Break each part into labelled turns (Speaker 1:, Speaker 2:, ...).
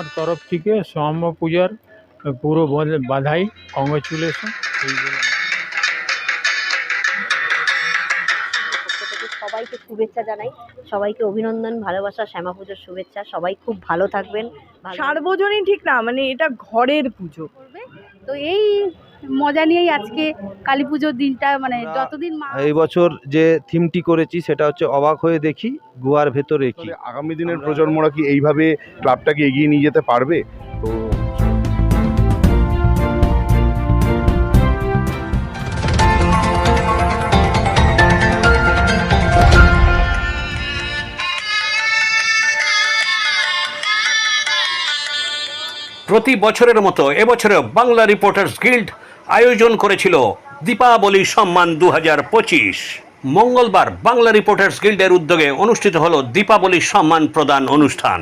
Speaker 1: আমার তরফ থেকে সৌম্য পূজার পুরো বধ- বাধাই। কংগ্রেচুলেশন এইগুলো
Speaker 2: সবাইকে শুভেচ্ছা জানাই। সবাইকে অভিনন্দন ভালোবাসা শ্যামা পুজোর শুভেচ্ছা। সবাই খুব ভালো থাকবেন।
Speaker 3: সার্বজনীন ঠিক না মানে এটা ঘরের পুজো।
Speaker 4: তো এই মজা নিয়েই আজকে কালী পুজোর দিনটা মানে যতদিন
Speaker 5: এই বছর যে থিমটি করেছি সেটা হচ্ছে অবাক হয়ে দেখি গুহার ভেতরে কি।
Speaker 6: আগামী দিনের প্রজন্মরা কি এইভাবে ক্লাবটাকে এগিয়ে নিয়ে যেতে পারবে? তো
Speaker 7: প্রতি বছরের মতো এবছরেও বাংলা রিপোর্টার্স গিল্ড আয়োজন করেছিল দীপাবলি সম্মান দু হাজার পঁচিশ। মঙ্গলবার বাংলা রিপোর্টার্স গিল্ডের উদ্যোগে অনুষ্ঠিত হলো দীপাবলি সম্মান প্রদান অনুষ্ঠান।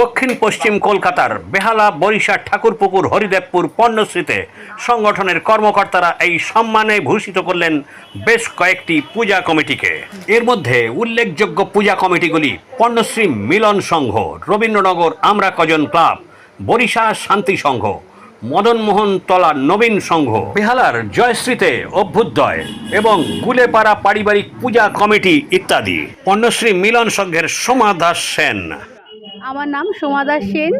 Speaker 7: দক্ষিণ পশ্চিম কলকাতার বেহালা বরিশা ঠাকুরপুকুর, হরিদেবপুর পণ্যশ্রীতে সংগঠনের কর্মকর্তারা এই সম্মানে ভূষিত করলেন বেশ কয়েকটি পূজা কমিটিকে। এর মধ্যে উল্লেখযোগ্য পূজা কমিটিগুলি পণ্যশ্রী মিলন সংঘ, রবীন্দ্রনগর আমরা কজন ক্লাব বরিশা শান্তি সংঘ মদনমোহন তলা নবীন সংঘ বেহালার জয়শ্রীতে অভ্যুদয় এবং গুলেপাড়া পারিবারিক পূজা কমিটি ইত্যাদি। পণ্যশ্রী মিলন সংঘের সোমা দাস সেন।
Speaker 4: আমার নাম সোমা দাস সেন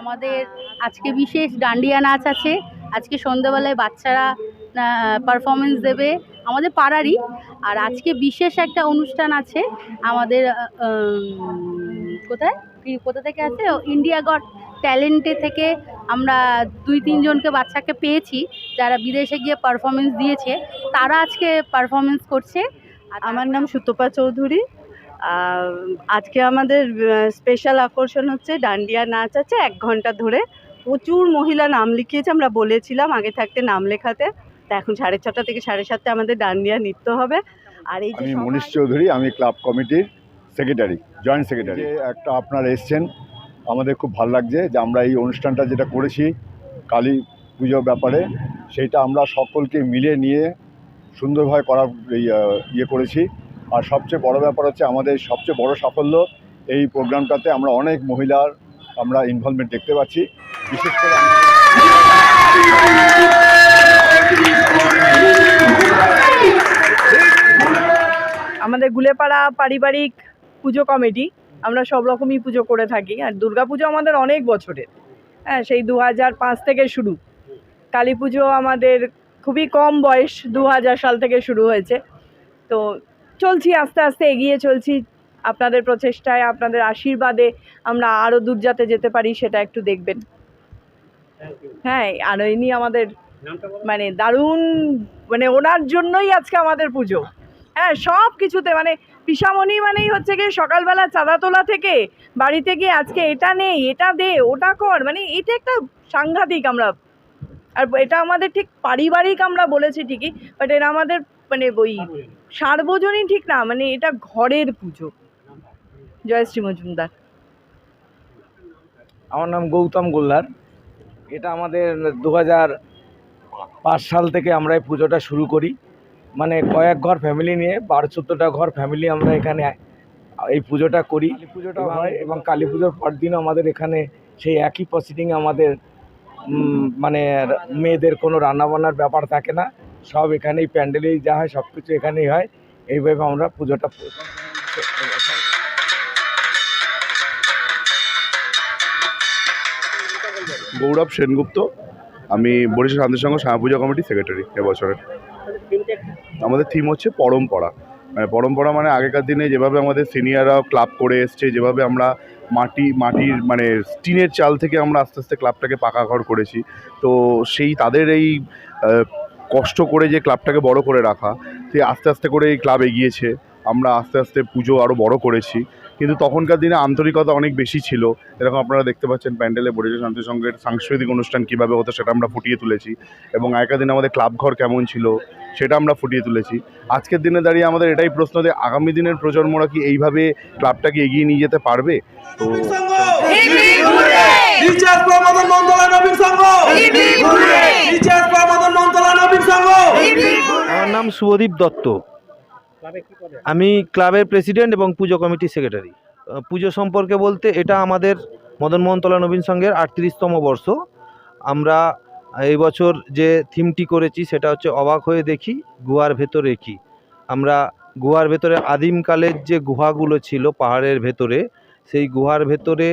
Speaker 4: আমাদের আজকে বিশেষ ডান্ডিয়া নাচ আছে। আজকে সন্ধ্যেবেলায় বাচ্চারা পারফরমেন্স দেবে আমাদের পাড়ারই। আর আজকে বিশেষ একটা অনুষ্ঠান আছে আমাদের কোথায়? কোথা থেকে আছে? ইন্ডিয়া গড ট্যালেন্টে থেকে আমরা দুই তিনজনকে বাচ্চাকে পেয়েছি যারা বিদেশে গিয়ে পারফরমেন্স দিয়েছে তারা আজকে পারফরমেন্স করছে। আর
Speaker 3: আমার নাম সুতপা চৌধুরী। আজকে আমাদের স্পেশাল আকর্ষণ হচ্ছে ডান্ডিয়া নাচ আছে এক ঘণ্টা ধরে। প্রচুর মহিলা নাম লিখিয়েছে আমরা বলেছিলাম আগে থাকতে নাম লেখাতে। তা এখন সাড়ে ছটা থেকে সাড়ে সাতটা আমাদের ডান্ডিয়া নৃত্য হবে। আর এই যে
Speaker 6: মনীষ চৌধুরী আমি ক্লাব কমিটির সেক্রেটারি জয়েন্ট সেক্রেটারি একটা আপনারা এসছেন আমাদের খুব ভালো লাগছে যে আমরা এই অনুষ্ঠানটা যেটা করেছি, কালী পুজোর ব্যাপারে সেইটা আমরা সকলকে মিলে নিয়ে সুন্দরভাবে করার ইয়ে করেছি। আর সবচেয়ে বড় ব্যাপার হচ্ছে আমাদের সবচেয়ে বড় সাফল্য, এই প্রোগ্রামটাতে আমরা অনেক মহিলার আমরা ইনভলভমেন্ট দেখতে পাচ্ছি। বিশেষ করে আমাদের
Speaker 3: গুলেপাড়া পারিবারিক পুজো কমিটি আমরা সব রকমই পুজো করে থাকি। আর দুর্গা পুজো আমাদের অনেক বছরের। হ্যাঁ সেই দু হাজার পাঁচ থেকে শুরু। কালী পুজো আমাদের খুবই কম বয়স দু হাজার সাল থেকে শুরু হয়েছে। তো চলছি, আস্তে আস্তে এগিয়ে চলছি। আপনাদের প্রচেষ্টায়, আপনাদের আশীর্বাদে আমরা আরও দূর যাতে যেতে পারি, সেটা একটু দেখবেন। হ্যাঁ আর ইনি আমাদের মানে দারুণ মানে ওনার জন্যই আজকে আমাদের পুজো। হ্যাঁ সব কিছুতে মানে পিসামণি মানেই হচ্ছে গিয়ে সকালবেলা চাঁদা তোলা থেকে বাড়িতে গিয়ে আজকে এটা নেই, এটা দে, ওটা কর মানে এটা একটা সাংঘাতিক আমরা, আর এটা আমাদের ঠিক পারিবারিক আমরা বলেছি ঠিকই বাট এটা আমাদের মানে ওই সার্বজনীন ঠিক না মানে এটা ঘরের পুজো। জয়শ্রী মজুমদার।
Speaker 5: আমার নাম গৌতম গোল্লার। এটা আমাদের দু হাজার পাঁচ সাল থেকে আমরা এই পুজোটা শুরু করি। মানে কয়েক ঘর ফ্যামিলি নিয়ে বারো চোদ্দোটা ঘর ফ্যামিলি আমরা এখানে এই পুজোটা করি। পুজোটা হয় এবং কালী পুজোর পর দিনও আমাদের এখানে সেই একই প্রসিডিং আমাদের মানে মেয়েদের কোনো রান্নাবান্নার ব্যাপার থাকে না। সব এখানেই প্যান্ডেলেই যা হয় সব কিছু এখানেই হয়। এইভাবে আমরা পুজোটা
Speaker 6: গৌরব সেনগুপ্ত। আমি বরিশাল শান্তি সংঘ শ্যামা পূজা কমিটি সেক্রেটারি এবছরের। আমাদের থিম হচ্ছে পরম্পরা। মানে পরম্পরা মানে আগেকার দিনে যেভাবে আমাদের সিনিয়ররা ক্লাব করে এসছে, যেভাবে আমরা মাটি, মাটির মানে স্টিনের চাল থেকে আমরা আস্তে আস্তে ক্লাবটাকে পাকা ঘর করেছি। তো সেই তাদের এই কষ্ট করে যে ক্লাবটাকে বড় করে রাখা সেই আস্তে আস্তে করে এই ক্লাব এগিয়েছে। আমরা আস্তে আস্তে পুজো আরও বড় করেছি। কিন্তু তখনকার দিনে আন্তরিকতা অনেক বেশি ছিল। এরকম আপনারা দেখতে পাচ্ছেন প্যান্ডেলে বরিশাল শান্তি সংঘের সাংস্কৃতিক অনুষ্ঠান কীভাবে হতো সেটা আমরা ফুটিয়ে তুলেছি। এবং আগেকার দিনে আমাদের ক্লাব ঘর কেমন ছিল সেটা আমরা ফুটিয়ে তুলেছি। আজকের দিনে দাঁড়িয়ে আমাদের এটাই প্রশ্ন যে আগামী দিনের প্রজন্মরা কি এইভাবে ক্লাবটাকে এগিয়ে নিয়ে যেতে পারবে? তো
Speaker 5: আমার নাম শুভদীপ দত্ত। আমি ক্লাবের প্রেসিডেন্ট এবং পুজো কমিটির সেক্রেটারি। পুজো সম্পর্কে বলতে এটা আমাদের মদন
Speaker 8: মদনমোহনতলা নবীন সংঘের আটত্রিশতম বর্ষ। আমরা এই বছর যে থিমটি করেছি সেটা হচ্ছে অবাক হয়ে দেখি, গুহার ভেতরে কি? আমরা গুহার ভেতরে আদিমকালের যে গুহাগুলো ছিল পাহাড়ের ভেতরে, সেই গুহার ভেতরে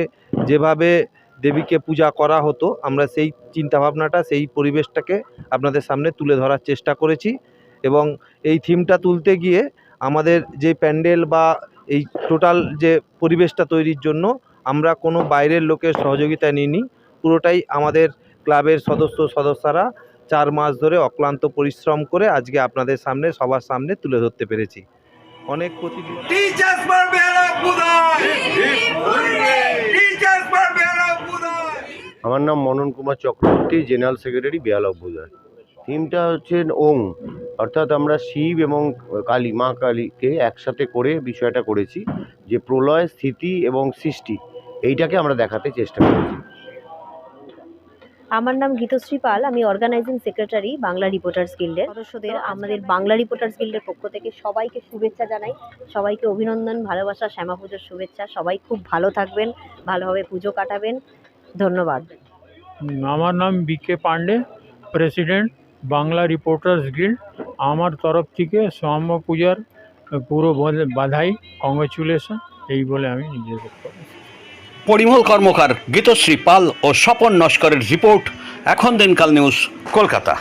Speaker 8: যেভাবে দেবীকে পূজা করা হতো, আমরা সেই চিন্তাভাবনাটা, সেই পরিবেশটাকে আপনাদের সামনে তুলে ধরার চেষ্টা করেছি এবং এই থিমটা তুলতে গিয়ে আমাদের যে প্যান্ডেল বা এই টোটাল যে পরিবেশটা তৈরির জন্য আমরা কোনো বাইরের লোকের সহযোগিতা নিইনি, পুরোটাই আমাদের ক্লাবের সদস্য সদস্যরা চার মাস ধরে অক্লান্ত পরিশ্রম করে আজকে আপনাদের সামনে সবার সামনে তুলে ধরতে পেরেছি। অনেক
Speaker 9: আমার নাম মনন কুমার চক্রবর্তী জেনারেল সেক্রেটারি বেয়াল অভ্যুদয় থিমটা হচ্ছে ওং অর্থাৎ আমরা শিব এবং কালী মা কালীকে একসাথে করে বিষয়টা করেছি যে প্রলয় স্থিতি এবং সৃষ্টি এইটাকে আমরা দেখাতে চেষ্টা করেছি।
Speaker 2: আমার নাম গীতশ্রী পাল আমি অর্গানাইজিং সেক্রেটারি বাংলা রিপোর্টার্স গিল্ডের সদস্যদের আমাদের বাংলা রিপোর্টার্স গিল্ডের পক্ষ থেকে সবাইকে শুভেচ্ছা জানাই। সবাইকে অভিনন্দন ভালোবাসা শ্যামা পুজোর শুভেচ্ছা। সবাই খুব ভালো থাকবেন ভালোভাবে পুজো কাটাবেন। ধন্যবাদ।
Speaker 1: আমার নাম B K Pandey president Bangla reporters guild আমার তরফ থেকে শ্যাম পূজার পুরো বাধাই কংগ্রেচুলেশন এই বলে আমি নিজের বক্তব্য
Speaker 7: পরিমল কর্মকার গীতশ্রী পাল ও স্বপন নস্করের রিপোর্ট এখন দিনকাল নিউজ কলকাতা।